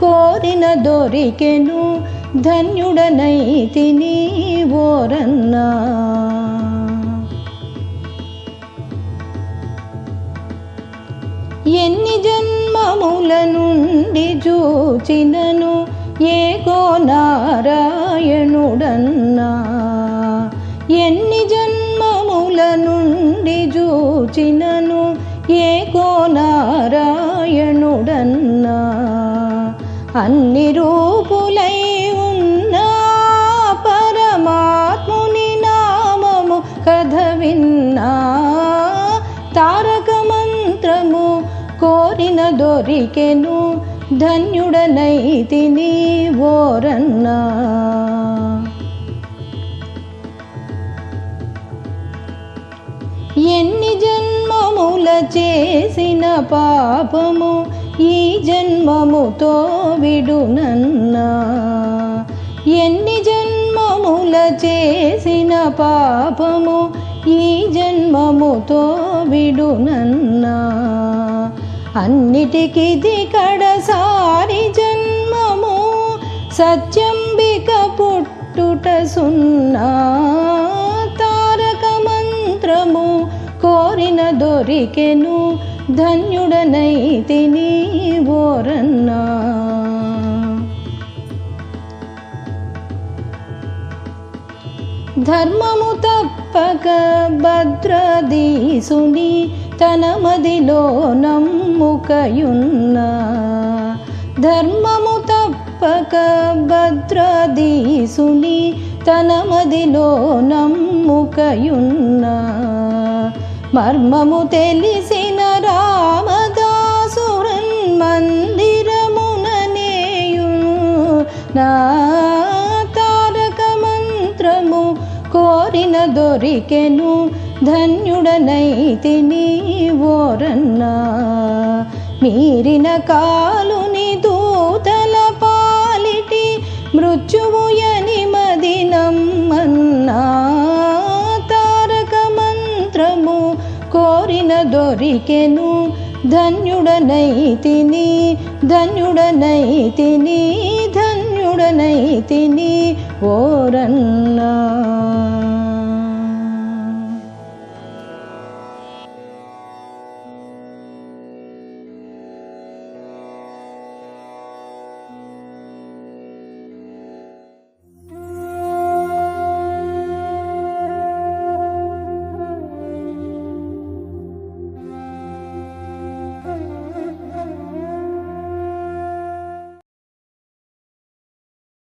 కోరిన దొరికెను ధన్యుడనైతిని ఓరన్నా ఎన్ని జన్మముల నుండి చూచినను ఏకో నారాయణుడన్నా. ఎన్ని జన్మముల నుండి చూచినను ఏకో నారాయణ అన్ని రూపులై ఉన్న పరమాత్ముని నామము కథ విన్నా తారక మంత్రము కోరిన దొరికెను ధన్యుడనైతిని ఓరన్నా. ఎన్ని జన్మముల చేసిన పాపము ఈ జన్మముతో విడునన్నా ఎన్ని జన్మముల చేసిన పాపము ఈ జన్మముతో విడునన్నా అన్నిటికిది కడసారి జన్మము సత్యంబిక పుట్టుట సున్నా. తారక మంత్రము కోరిన దొరికెను ధన్యుడనైతిని ఓరన్నా. ధర్మము తప్పక భద్రదీసుని తన మదిలో నమ్ముకయున్నా. ధర్మము తప్పక భద్రదీసుని తన మదిలో నమ్ముకయున్నా. మర్మము తెలిసి నా తారక మంత్రము కోరిన దొరికెను ధన్యుడనైతి ఓరన్నా మీరిన కాలుని దూతల పాలిటి మృత్యువు ఎనిమది మదినమ్మన్నా తారక మంత్రము కోరిన దొరికెను ధన్యుడనైతిని ధన్యుడనైతిని ధన్యుడనైతిని ఓరన్నా